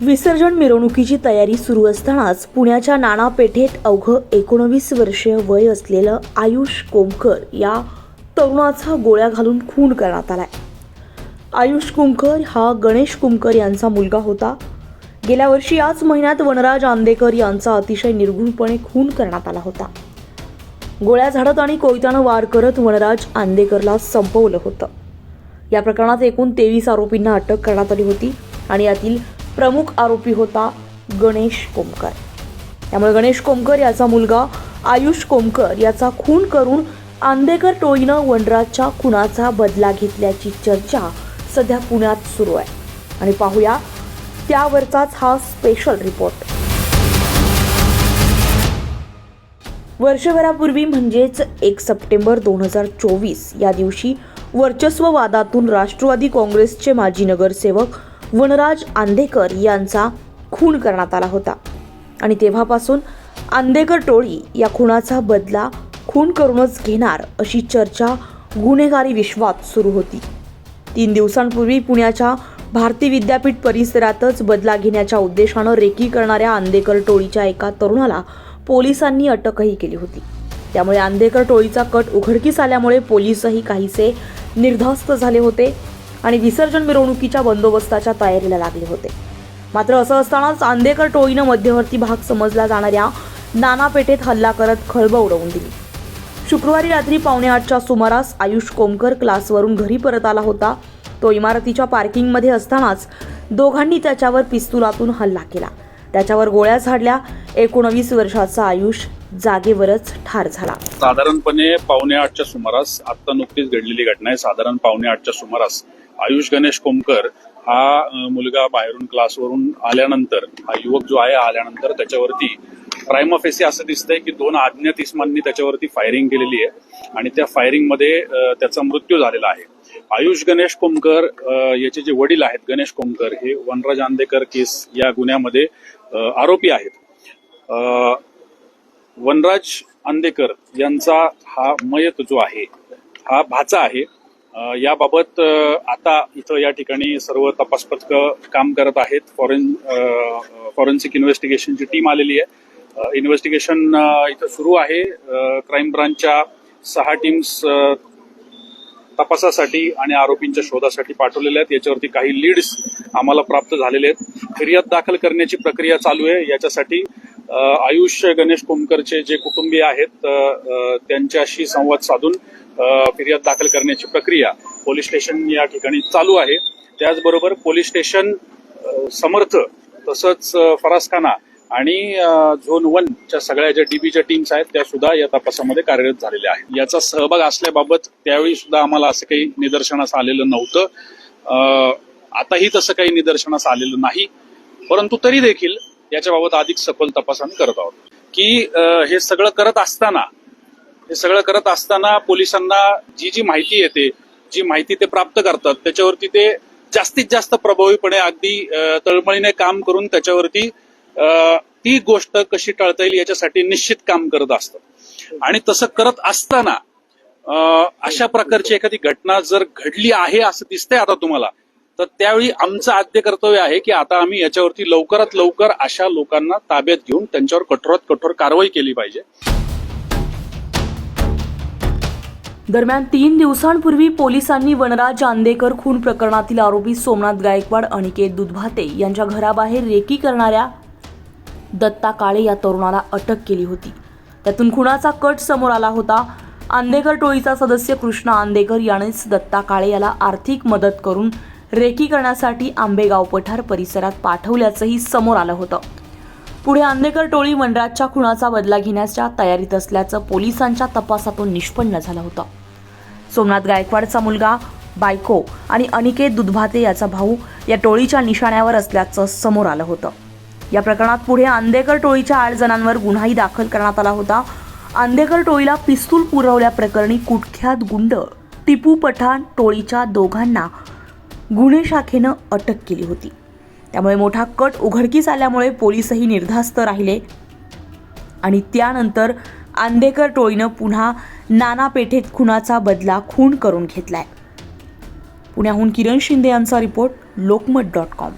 विसर्जन मिरवणुकीची तयारी सुरू असतानाच पुण्याच्या नाणापेठेत अवघं एकोणवीस वर्षीय वय असलेलं आयुष कोमकर या तरुणाचा गोळ्या घालून खून करण्यात आलाय. आयुष कुमकर हा गणेश कुमकर यांचा मुलगा होता. गेल्या वर्षी याच महिन्यात वनराज आंदेकर यांचा अतिशय निर्घुणपणे खून करण्यात आला होता. गोळ्या झाडत आणि कोयत्यानं वार करत वनराज आंदेकरला संपवलं होतं. या प्रकरणात एकूण तेवीस आरोपींना अटक करण्यात आली होती आणि यातील प्रमुख आरोपी होता गणेश कोमकर. त्यामुळे गणेश कोमकर याचा मुलगा आयुष कोमकर याचा खून करून आंदेकर टोळीनं वनराजच्या खुनाचा बदला घेतल्याची चर्चा सध्या पुण्यात सुरू आहे. आणि पाहूया त्यावरचाच हा स्पेशल रिपोर्ट वर्षभरापूर्वी म्हणजेच एक सप्टेंबर दोन हजार चोवीस या दिवशी वर्चस्व वादातून राष्ट्रवादी काँग्रेसचे माजी नगरसेवक वनराज आंदेकर यांचा खून करण्यात आला होता. आणि तेव्हापासून आंदेकर टोळी या खुनाचा बदला खून करूनच घेणार अशी चर्चा गुन्हेगारी विश्वात सुरू होती. तीन दिवसांपूर्वी पुण्याच्या भारती विद्यापीठ परिसरातच बदला घेण्याच्या उद्देशानं रेकी करणाऱ्या आंदेकर टोळीच्या एका तरुणाला पोलिसांनी अटकही केली होती. त्यामुळे आंदेकर टोळीचा कट उघडकीस आल्यामुळे पोलीसही काहीसे निर्धास्त झाले होते. आणि विसर्जन मिरवणुकीच्या बंदोबस्ताच्या तयारीला लागले होते. मात्र असं असतानाच चांदेकर टोळीनं मध्यवर्ती भाग समजला जाणाऱ्या नानापेठेत हल्ला करत खळबळ उडवून दिली. शुक्रवारी रात्री पावणे आठच्या सुमारास आयुष कोमकर क्लासवरून घरी परत आला होता. तो इमारतीच्या पार्किंगमध्ये असतानाच दोघांनी त्याच्यावर पिस्तुलातून हल्ला केला. त्याच्यावर गोळ्या झाडल्या. एकोणवीस वर्षाचा आयुष जागेवरच ठार झाला. साधारणपणे पावणे आठच्या सुमारास आता नुकतीच घडलेली घटना आहे. साधारण पावणे आठच्या सुमारास आयुष गणेश कोमकर हा मुलगा बाहेरून क्लासवरून आल्यानंतर हा युवक जो आहे आल्यानंतर त्याच्यावरती प्राईम ऑफेसी असं दिसतंय की दोन अज्ञात इस्मांनी त्याच्यावरती फायरिंग केलेली आहे. आणि त्या फायरिंगमध्ये त्याचा मृत्यू झालेला आहे. आयुष गणेश कोमकर याचे जे वडील आहेत गणेश कोमकर हे वनराज आंदेकर केस या गुन्ह्यामध्ये आरोपी आहेत. वनराज आंदेकर यांचा हा मयत जो आहे हा भाचा आहे. याबाबत आता इथं या ठिकाणी सर्व तपास पथकं काम करत आहेत. फॉरेन फॉरेन्सिक इन्व्हेस्टिगेशनची टीम आलेली आहे. इन्व्हेस्टिगेशन इथं सुरू आहे. क्राईम ब्रांचच्या सहा टीम्स तपासासाठी आणि आरोपींच्या शोधासाठी पाठवलेल्या आहेत. याच्यावरती काही लीड्स आम्हाला प्राप्त झालेले आहेत. फिर्याद दाखल करण्याची प्रक्रिया चालू आहे. याच्यासाठी आयुष्य आयुष गणेश कोमकरचे जे कुटुंबीय आहेत त्यांच्याशी संवाद साधून फिर्याद दाखल करण्याची प्रक्रिया पोलीस स्टेशन या ठिकाणी चालू आहे. त्याचबरोबर पोलीस स्टेशन समर्थ तसंच फरासखाना आणि झोन वनच्या सगळ्या ज्या डीबीच्या टीम्स आहेत त्या सुद्धा या तपासामध्ये कार्यरत झालेल्या आहेत. याचा सहभाग असल्याबाबत त्यावेळी सुद्धा आम्हाला असं काही निदर्शनास आलेलं नव्हतं. आताही तसं काही निदर्शनास आलेलं नाही. परंतु तरी देखील याच्याबाबत अधिक सखोल तपास आम्ही करत आहोत. की हे सगळं करत असताना हे सगळं करत असताना पोलिसांना जी जी माहिती येते जी माहिती ते प्राप्त करतात त्याच्यावरती ते जास्तीत जास्त प्रभावीपणे अगदी तळमळीने काम करून त्याच्यावरती ती गोष्ट कशी टाळता येईल याच्यासाठी निश्चित काम करत असतात. आणि तसं करत असताना अशा प्रकारची एखादी घटना जर घडली आहे असं दिसतंय आता तुम्हाला तर त्यावेळी आमचं आद्य कर्तव्य आहे की आता आम्ही याच्यावरती लवकरात लवकर अशा लोकांना ताब्यात घेऊन त्यांच्यावर कठोरात कठोर कारवाई केली पाहिजे. दरम्यान तीन दिवसांपूर्वी पोलिसांनी वनराज आंदेकर खून प्रकरणातील आरोपी सोमनाथ गायकवाड अनिकेत दुधभाते यांच्या घराबाहेर रेकी करणाऱ्या दत्ता काळे या तरुणाला अटक केली होती. त्यातून खुनाचा कट समोर आला होता. आंदेकर टोळीचा सदस्य कृष्णा आंदेकर यानेच दत्ता काळे याला आर्थिक मदत करून रेकी करण्यासाठी आंबेगाव पठार परिसरात पाठवल्याचंही समोर आलं होतं. पुढे आंदेकर टोळी वनराजच्या खुणाचा बदला घेण्याच्या तयारीत असल्याचं पोलिसांच्या तपासातून निष्पन्न झालं होतं. सोमनाथ गायकवाडचा मुलगा बायको आणि अनिकेत दुधभाते याचा भाऊ या टोळीच्या निशाण्यावर असल्याचं समोर आलं होतं. या प्रकरणात पुढे आंदेकर टोळीच्या आठ जणांवर गुन्हाही दाखल करण्यात आला होता. आंदेकर टोळीला पिस्तूल पुरवल्याप्रकरणी कुख्यात गुंड टिपू पठाण टोळीच्या दोघांना गुन्हे शाखेनं अटक केली होती. त्यामुळे मोठा कट उघडकीस आल्यामुळे पोलीसही निर्धास्त राहिले आणि त्यानंतर आंदेकर टोळीनं पुन्हा नाना पेठेत खुनाचा बदला खून करून घेतलाय. पुण्याहून किरण शिंदे यांचा रिपोर्ट लोकमत डॉट कॉम.